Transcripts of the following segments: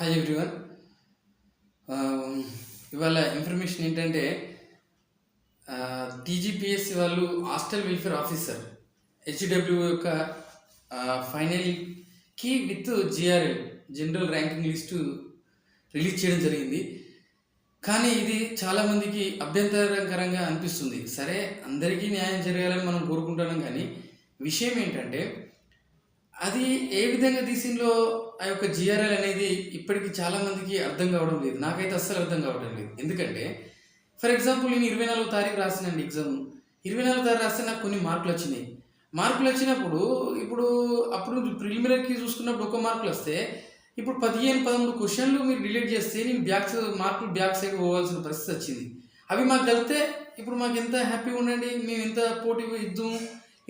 Hi everyone um, ఇవాళ information ఏంటంటే uh, TGPSC వాళ్ళు హాస్టల్ వెల్ఫేర్ ఆఫీసర్ హెచ్డబ్ల్యూ యొక్క ఫైనల్కి with GRL general ranking list release చేయడం జరిగింది. కానీ ఇది చాలామందికి అభ్యంతరకరంగా అనిపిస్తుంది. సరే అందరికీ న్యాయం జరగాలని మనం కోరుకుంటున్నాం కానీ విషయం ఏంటంటే అది ఏ విధంగా తీసిందో ఆ యొక్క జిఆర్ఎల్ అనేది ఇప్పటికి చాలామందికి అర్థం కావడం లేదు. నాకైతే అస్సలు అర్థం కావడం లేదు. ఎందుకంటే ఫర్ ఎగ్జాంపుల్ నేను ఇరవై నాలుగు తారీఖు రాసినండి ఎగ్జామ్. ఇరవై నాలుగు తారీఖు రాస్తే నాకు కొన్ని మార్కులు వచ్చినాయి. మార్కులు వచ్చినప్పుడు ఇప్పుడు అప్పుడు ప్రిలిమినరీకి చూసుకున్నప్పుడు ఒక మార్కులు వస్తే ఇప్పుడు పదిహేను పదమూడు క్వశ్చన్లు మీరు డిలీట్ చేస్తే నేను బ్యాక్ మార్కులు బ్యాక్ సైడ్ పోవాల్సిన పరిస్థితి వచ్చింది. అవి మాకు కలిపితే ఇప్పుడు మాకు ఎంత హ్యాపీగా ఉండండి మేము ఎంత పోటీ ఇద్దాం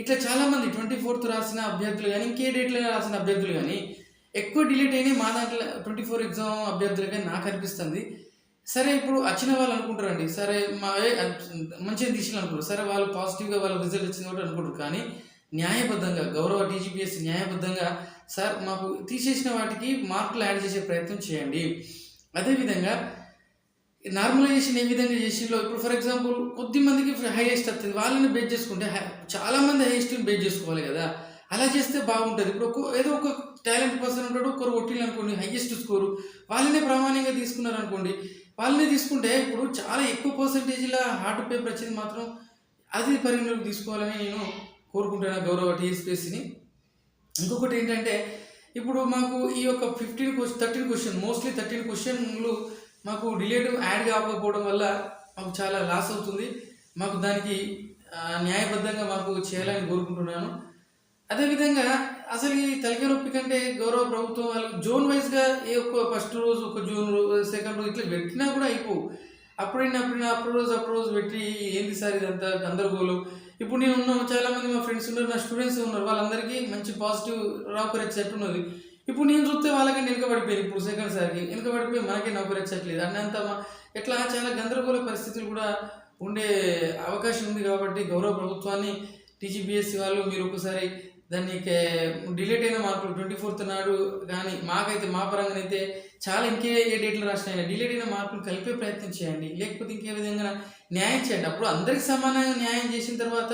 ఇట్లా చాలామంది ట్వంటీ ఫోర్త్ రాసిన అభ్యర్థులు కానీ ఇంకే డేట్లో రాసిన అభ్యర్థులు కానీ ఎక్కువ డిలీట్ అయినాయి మా దాంట్లో ట్వంటీ ఫోర్ ఎగ్జామ్ అభ్యర్థులు కానీ నాకు అనిపిస్తుంది. సరే ఇప్పుడు వచ్చిన వాళ్ళు అనుకుంటారండి. సరే మా మంచిగా తీసిన అనుకుంటారు. సరే వాళ్ళు పాజిటివ్గా వాళ్ళ రిజల్ట్ వచ్చింది కూడా అనుకుంటారు. కానీ న్యాయబద్ధంగా గౌరవ టీజీపీఎస్ న్యాయబద్ధంగా సార్ మాకు తీసేసిన వాటికి మార్కులు యాడ్ చేసే ప్రయత్నం చేయండి. అదేవిధంగా నార్మలైజేషన్ ఏ విధంగా చేసిందో ఇప్పుడు ఫర్ ఎగ్జాంపుల్ కొద్ది మందికి హైయెస్ట్ వస్తుంది వాళ్ళని బేస్ చేసుకుంటే హై- చాలా మంది హైయెస్ట్ బేస్ చేసుకోవాలి కదా. అలా చేస్తే బాగుంటుంది. ఇప్పుడు ఒక్కో ఏదో ఒక టాలెంట్ పర్సన్ ఉంటాడు ఒకరు ఒట్టిలు అనుకోండి హైయెస్ట్ స్కోరు వాళ్ళనే ప్రామాణికంగా తీసుకున్నారు అనుకోండి వాళ్ళనే తీసుకుంటే ఇప్పుడు చాలా ఎక్కువ పర్సంటేజ్లో హార్ట్ పేపర్ వచ్చింది మాత్రం అది పరిగణలోకి తీసుకోవాలని నేను కోరుకుంటున్నాను గౌరవ టీఎస్పీఎస్సీని ఇంకొకటి ఏంటంటే ఇప్పుడు మాకు ఈ యొక్క fifteen question thirteen question mostly thirteen క్వశ్చన్లు మాకు డిలేట్ యాడ్ కాకపోవడం వల్ల మాకు చాలా లాస్ అవుతుంది. మాకు దానికి న్యాయబద్ధంగా మాకు చేయాలని కోరుకుంటున్నాను. అదేవిధంగా అసలు ఈ తలకాయ నొప్పి కంటే గౌరవ ప్రభుత్వం వాళ్ళు జోన్ వైజ్గా ఏ ఒక్క ఫస్ట్ రోజు ఒక జోన్ సెకండ్ రోజు ఇట్లా పెట్టినా కూడా అయిపోవు. అప్పుడైనా అప్పుడైనా అప్పుడు రోజు అప్పుడు రోజు పెట్టి ఏంది సార్ ఇదంతా గందరగోళం. ఇప్పుడు నేను ఉన్నాను చాలామంది మా ఫ్రెండ్స్ ఉన్నారు నా స్టూడెంట్స్ ఉన్నారు వాళ్ళందరికీ మంచి పాజిటివ్ రాకరే చెట్టు ఉన్నది ఇప్పుడు నేను పడిపోయింది ఇప్పుడు సెకండ్ సార్కి. వెనుకబడిపోయి మనకే నౌకరీ వచ్చట్లేదు అన్నంత ఇట్లా ఎట్లా చాలా గందరగోళ పరిస్థితులు కూడా ఉండే అవకాశం ఉంది కాబట్టి గౌరవ ప్రభుత్వాన్ని టీజీబీఎస్సీ వాళ్ళు మీరు ఒకసారి దాన్ని డిలేట్ అయిన మార్కులు ట్వంటీ ఫోర్త్ నాడు కానీ మాకైతే మా పరంగానైతే చాలా ఇంకే ఏ డేట్లు రాసినాయి డిలేట్ అయిన మార్కులు కలిపే ప్రయత్నం చేయండి. లేకపోతే ఇంకే విధంగా న్యాయం చేయండి. అప్పుడు అందరికి సమానంగా న్యాయం చేసిన తర్వాత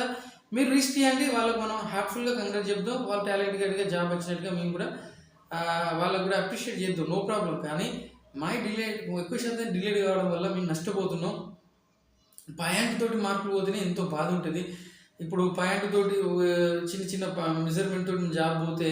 మీరు రిస్క్ చేయండి వాళ్ళకి మనం హ్యాప్ఫుల్గా కంగ్రాట్ చెప్దాం. వాళ్ళ టాలెంట్ గడిగా జాబ్ వచ్చినట్టుగా మేము కూడా వాళ్ళకు కూడా అప్రిషియేట్ చేద్దాం నో ప్రాబ్లం కానీ మై డిలే ఎక్కువ శాతం డిలేడ్ కావడం వల్ల మేము నష్టపోతున్నాం. పాయింట్ తోటి మార్కులు పోతేనే ఎంతో బాధ ఉంటుంది. ఇప్పుడు పాయింట్ తోటి చిన్న చిన్న మెజర్మెంట్ తోటి జాబ్ పోతే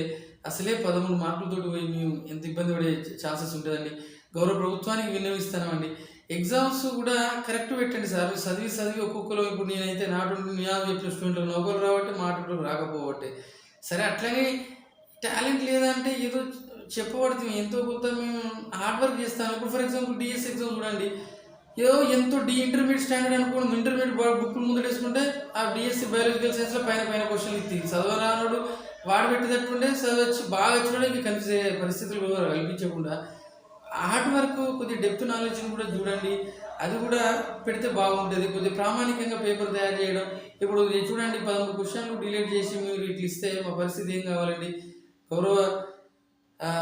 అసలే పదమూడు మార్కులతోటి పోయి మేము ఎంత ఇబ్బంది పడే ఛాన్సెస్ ఉంటుందండి. గౌరవ ప్రభుత్వానికి విన్నవిస్తామండి ఎగ్జామ్స్ కూడా కరెక్ట్ పెట్టండి సార్. చదివి చదివి ఒక్కొక్కరు ఇప్పుడు నేనైతే నాటు నేను చెప్పిన స్టూడెంట్లు నౌకరు రావట్టే మాటలు రాకపోవట్టే సరే అట్లనే టాలెంట్ లేదంటే ఏదో చెప్పబడుతుంది. ఎంతో కొంత మేము హార్డ్ వర్క్ చేస్తాను ఇప్పుడు ఫర్ ఎగ్జాంపుల్ డిఎస్ ఎగ్జామ్ చూడండి. ఏదో ఎంతో డి ఇంటర్మీడియట్ స్టాండర్డ్ అనుకోండి. ఇంటర్మీడియట్ బుక్ ముందు వేసుకుంటే ఆ డిఎస్సి బయాలజికల్ సైన్స్లో పైన పైన క్వశ్చన్లు ఇచ్చి చదవరానుడు వాడు పెట్టేటట్టుండే చదవచ్చు బాగా చూడడానికి కన్ఫ్యూజ్ పరిస్థితులు కల్పించకుండా హార్డ్ వర్క్ కొద్ది డెప్త్ నాలెడ్జ్ని కూడా చూడండి. అది కూడా పెడితే బాగుంటుంది. కొద్దిగా ప్రామాణికంగా పేపర్ తయారు చేయడం. ఇప్పుడు చూడండి పదమూడు క్వశ్చన్లు డిలీట్ చేసి మీరు ఇట్లా ఇస్తే మా పరిస్థితి ఏం కావాలండి? గౌరవ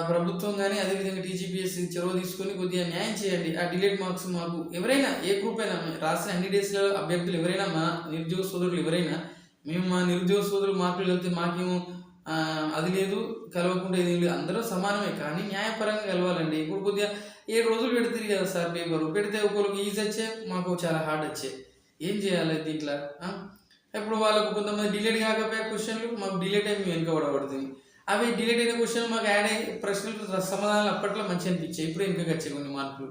ప్రభుత్వం కానీ అదేవిధంగా టీజీపీఎస్ చొరవ తీసుకొని కొద్దిగా న్యాయం చేయండి. ఆ డిలేట్ మార్క్స్ మాకు ఎవరైనా ఏ గ్రూప్ అయినా రాసిన అన్ని డేస్లో అభ్యర్థులు ఎవరైనా మా నిరుద్యోగ సోదరులు ఎవరైనా మేము మా నిరుద్యోగ సోదరులు మార్కులు వెళ్తే మాకేమో అది లేదు కలవకుండా ఇది లేదు అందరూ సమానమే. కానీ న్యాయపరంగా కలవాలండి. ఇప్పుడు కొద్దిగా ఏడు రోజులు పెడుతుంది కదా సార్ పేపర్ పెడితే ఒకరికి ఈజీ వచ్చే మాకు చాలా హార్డ్ వచ్చే. ఏం చేయాలి దీంట్లో? ఇప్పుడు వాళ్ళకు కొంతమంది డిలేట్ కాకపోయే క్వశ్చన్లు మాకు డిలేట్ అయ్యి మేము వెనుకబడబడుతుంది అవి డిలేట్ అయిన క్వశ్చన్ మాకు యాడ్ అయ్యి ప్రశ్నలకు సమాధానాలు అప్పట్లో మంచి అనిపించాయి. ఇప్పుడు ఇంకా వచ్చాయి కొన్ని మార్కులు.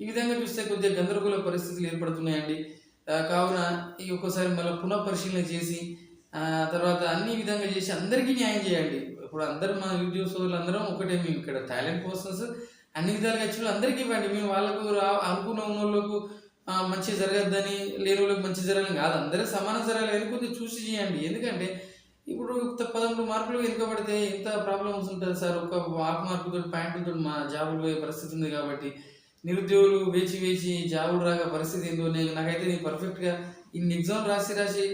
ఈ విధంగా చూస్తే కొద్దిగా గందరగోళ పరిస్థితులు ఏర్పడుతున్నాయండి. కావున ఈ ఒక్కసారి మళ్ళీ పునః పరిశీలన చేసి తర్వాత అన్ని విధంగా చేసి అందరికీ న్యాయం చేయండి. ఇప్పుడు అందరూ మా యూట్యూబ్ సోదరులు అందరం ఒకటే మేము ఇక్కడ టాలెంట్ పర్సన్స్. అన్ని విధాలుగా వచ్చిన అందరికీ ఇవ్వండి. మేము వాళ్ళకు రా అనుకున్న ఉన్న వాళ్ళకు మంచి జరగద్దని లేని వాళ్ళకి మంచి జరగాలని కాదు. అందరూ సమానం జరగాలి. కొంచెం కొద్దిగా చూసి చేయండి. ఎందుకంటే ఇప్పుడు త- పదమూడు మార్కులు వెనుకబడితే ఎంత ప్రాబ్లమ్స్ ఉంటుంది సార్? ఒక హాఫ్ మార్కుతో పాయింట్తో మా జాబులు పోయే పరిస్థితి ఉంది కాబట్టి నిరుద్యోగులు వేచి వేచి జాబులు రాక పరిస్థితి ఏందో నేను నాకైతే నేను పర్ఫెక్ట్గా ఇన్ని ఎగ్జామ్ రాసి రాసి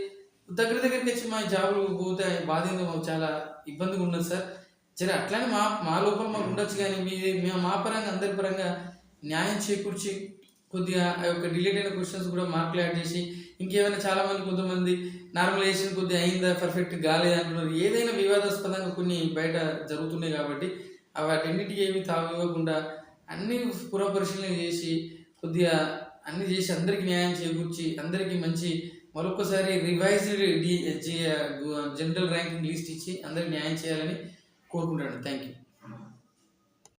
దగ్గర దగ్గరికి వచ్చి మా జాబులు పోతే బాధ ఏందో మాకు చాలా ఇబ్బందిగా ఉన్నది సార్. సరే అట్లానే మా మా లోపల మాకు ఉండొచ్చు కానీ మీ మేము మా పరంగా అందరి పరంగా న్యాయం చేకూర్చి కొద్దిగా ఆ యొక్క డిలేట్ అయిన క్వశ్చన్స్ కూడా మార్కులు యాడ్ చేసి ఇంకేమైనా చాలామంది కొంతమంది నార్మలైజేషన్ కొద్దిగా అయిందా పర్ఫెక్ట్ కాలేదా అంటున్నారు. ఏదైనా వివాదాస్పదంగా కొన్ని బయట జరుగుతున్నాయి కాబట్టి అవి వాటన్నిటికీ ఏమి తావు ఇవ్వకుండా అన్ని పురపరిశీలన చేసి కొద్దిగా అన్ని చేసి అందరికీ న్యాయం చేకూర్చి అందరికీ మంచి మరొకసారి revised the general ranking list ఇచ్చి అందరికి న్యాయం చేయాలని కోరుకుంటాను థ్యాంక్ యూ